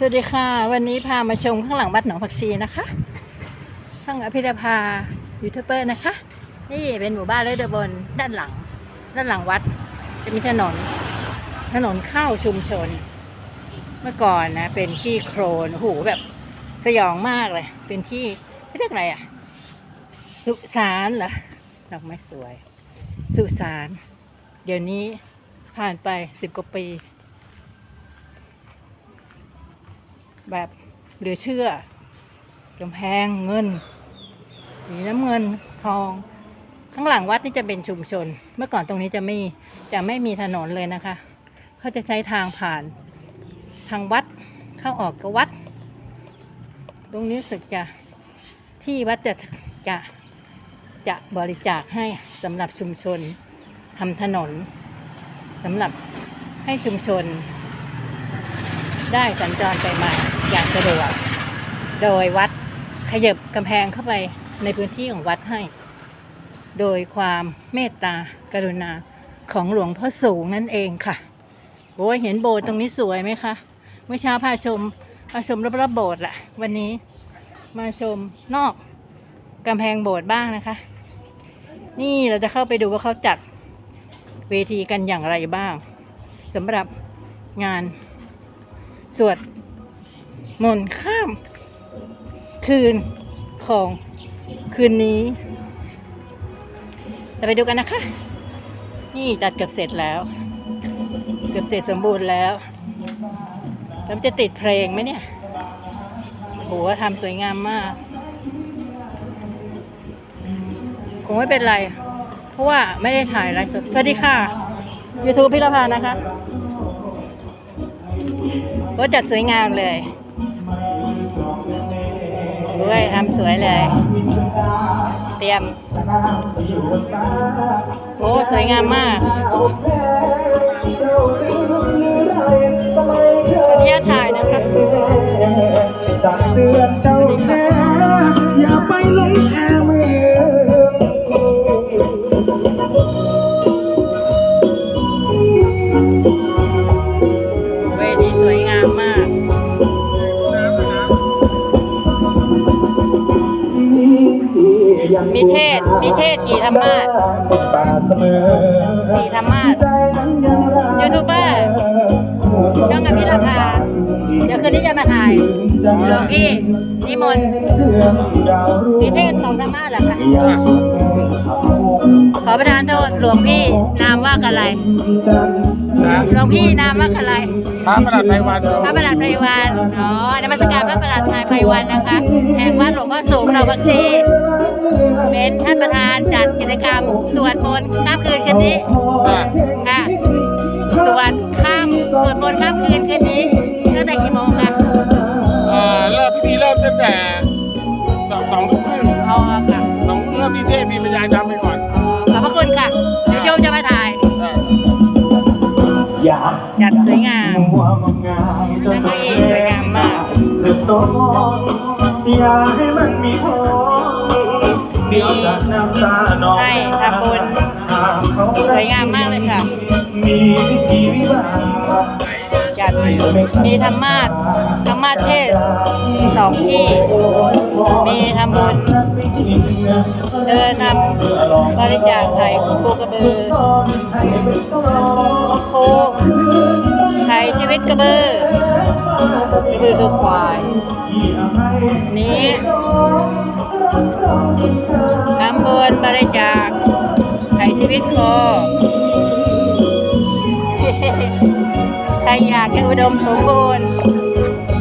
สวัสดีค่ะ วันนี้พามาชมข้างหลังวัดหนองผักชีนะคะช่องอภิรภายูทูบเบอร์นะคะ นี่เป็นหมู่บ้านเลยเดบนด้านหลัง ด้านหลังวัด จะมีถนน ถนนเข้าชุมชน เมื่อก่อนนะ เป็นที่โครนโอ้โหแบบสยองมากเลย เป็นที่เรียกอะไรอะสุสานเหรอดอกไม้สวย สุสาน เดี๋ยวนี้ผ่านไปสิบกว่าปี แบบเหลือเชื่อกำแพงเงินสีน้ำเงินทอง ข้างหลังวัดนี่จะเป็นชุมชน เมื่อก่อนตรงนี้จะไม่จะไม่มีถนนเลยนะคะเขาจะใช้ทางผ่านทางวัดเข้าออกกับวัด ตรงนี้สึกจะที่วัดจะจะจะบริจาคให้สำหรับชุมชนทำถนนสำหรับให้ชุมชน ได้สัญจรไปมาอย่างสะดวก โดยวัดขยับกำแพงเข้าไปในพื้นที่ของวัดให้ โดยความเมตตากรุณาของหลวงพ่อสูงนั่นเองค่ะโอ้ยเห็นโบสถ์ตรงนี้สวยไหมคะเมื่อเช้าพาชมพาชมรอบๆโบสถ์แหละวันนี้มาชมนอกกำแพงโบสถ์บ้างนะคะ นี่เราจะเข้าไปดูว่าเขาจัดเวทีกันอย่างไรบ้างสำหรับงาน สวดมนต์ข้าม คืนของคืนนี้เราไปดูกันนะคะ นี่จัดเกือบเสร็จแล้ว เกือบเสร็จสมบูรณ์แล้วแล้วจะติดเพลงไหมเนี่ยโหทำสวยงามมากคงไม่เป็นไร เพราะว่าไม่ได้ถ่ายไลฟ์สดสวัสดีค่ะ YouTube พิรพานะคะ รถจัดสวยงามเลยด้วยทำสวยเลย เตรียม โอ้ สวยงามมากขออนุญาตถ่ายนะครับามมากมีเทศ มีเทศกี่ธรรมาสป่าเสมอสี่ธรรมาสใจนั้นยังรักยูทูบเบอร์ช่องอภิรภาเดี๋ยวคืนนี้จะมาถ่ายหลวงพี่นิมนต์เรื่องดาวรุ่งมีเทศสองธรรมาสเหรอคะยังสุขขับวงขอประทานโทษหลวงพี่นามว่าอะไร จันทร์หลวงพี่นามว่าอะไรพระประหลัดไพวันพระประหลัดไพวันอ๋อนมัสการพระประหลัดไพวันนะคะแห่งวัดหลวงพ่อสูงเราบักชีเป็นท่านประธานจัดกิจกรรมสวดมนต์ข้ามคืนคืนนี้อะค่ะสวดข้ามสวดมนต์ข้ามคืนคืนนี้ตั้งแต่กี่โมงคะเอ่อเริ่มพิธีเริ่มตั้งแต่สองสองทุ่มครึ่งอ๋อค่ะสองทุ่มเริ่มพิเทศมีบรรยายนำไปก่อน งมงายจนนั่นก็อีกสวยงมาเติบโตอย่าให้มันมีโทษเดี๋ยวจะน้ำตาหนองให้ทำบุญหากเขาสวยงามมากเลยค่ะ มีพิธีวิวาห์จัดมีธรรมาสธรรมาสเทศสองที่ มีทำบุญเดินทำบริจาคไถ่โคกระเบือโคไถ่ ชีวิตกระบือกระบือคือควาย นี้ทำบุญบริจาคไถ่ชีวิตโคใครอยากจะอุดมสมบูรณ์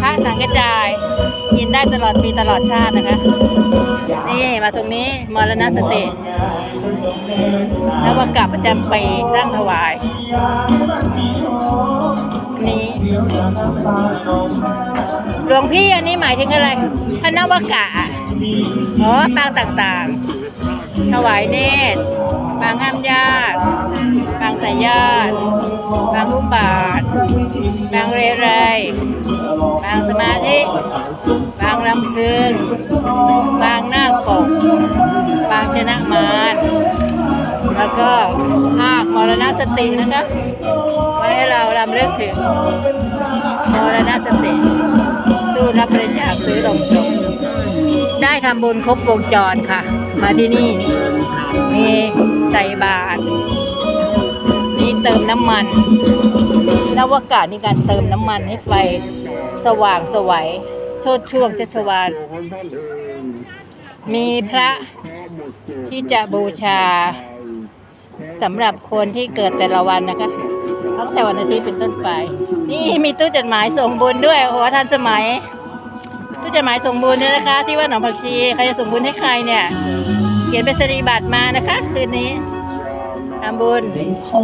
พระสังกระจาย กินได้ตลอดปีตลอดชาตินะคะ นี่มาตรงนี้มรณสตินวกะประจำปีสร้างถวาย นี้หลวงพี่อันนี้หมายถึงอะไรพระนวกะอะอ๋อปางต่างๆ ถวายเนตรปางห้ามญาติปางสายญาติปางอุบาทปางเรไรปางสมาธิปางลำพึงปางหน้าปกปางชนะมารแล้วก็ สตินะคะไว้ให้เราลำเลือกถึงมรณสติตู้รับประจากซื้อลงศพได้ทำบุญครบวงจรค่ะ มาที่นี่ มีใส่บาตรมีเติมน้ำมัน นวากาศในการเติมน้ำมันให้ไฟสว่างสวัยโชดช่วงชัชวานมีพระที่จะบูชา สำหรับคนที่เกิดแต่ละวันนะคะตั้งแต่วันอาทิตย์เป็นต้นไป นี่มีตู้จดหมายส่งบุญด้วยโอ้โหทันสมัย ตู้จดหมายส่งบุญเนี่ยนะคะ ที่ว่าหนองผักชีใครจะส่งบุญให้ใครเนี่ย เขียนเป็นสรีบัตรมานะคะ คืนนี้ทำบุญ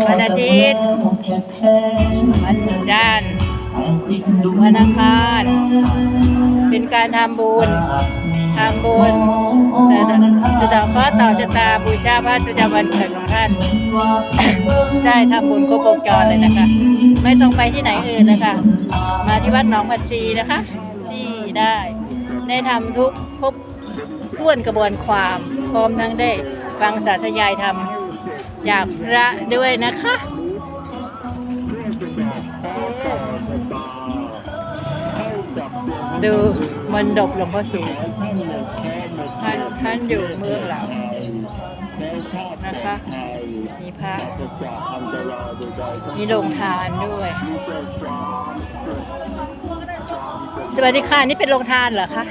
วันอาทิตย์วันจันทร์ วันอังคาร เป็นการทำบุญทำบุญสะดาะเคราะห์ต่อชะตาบูชาพระประจำวันเกิดของท่าน ได้ทำบุญครบวงจรเลยนะคะ ไม่ต้องไปที่ไหนอื่นนะคะ มาที่วัดหนองผักชีนะคะ ที่ได้ได้ทำทุกครบถ้วนกระบวนความพร้อมทั้งได้ฟังสาธยายธรรมจากพระด้วยนะคะ ดูมนดบหลวงพ่อสูงท่านท่านอยู่เมืองหลังนะคะมีพระมีโรงทานด้วย สวัสดีค่ะ นี่เป็นโรงทานเหรอคะ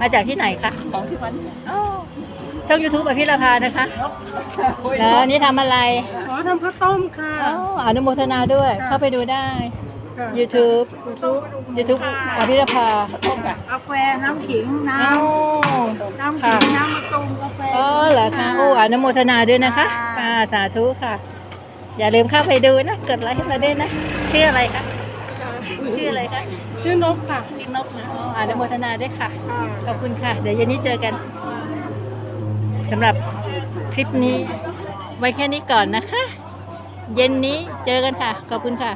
มาจากที่ไหนคะของที่วันอ้าวช่องยูทูบอภิรพานะคะแล้วนี่ทำอะไรขอทำข้าวต้มค่ะอ้าวอนุโมทนาด้วยเข้าไปดูได้ YouTube YouTube อภิรพากาแฟน้ำขิงน้อ้าวำน้ำขิค่ะงน้ำมะตูมกาแฟอ๋อเหรอคะโอ้อนุโมทนาด้วยนะคะค่ะสาธุค่ะ อย่าลืมเข้าไปดูนะ กดไลค์ให้เราด้วยนะชื่ออะไรคะชื่ออะไรคะชื่อนกค่ะชื่อนกนะอ๋ออนุโมทนาด้วยค่ะ ขอบคุณค่ะ เดี๋ยวเย็นนี้เจอกันสำหรับคลิปนี้ ไว้แค่นี้ก่อนนะคะ เย็นนี้เจอกันค่ะ ขอบคุณค่ะ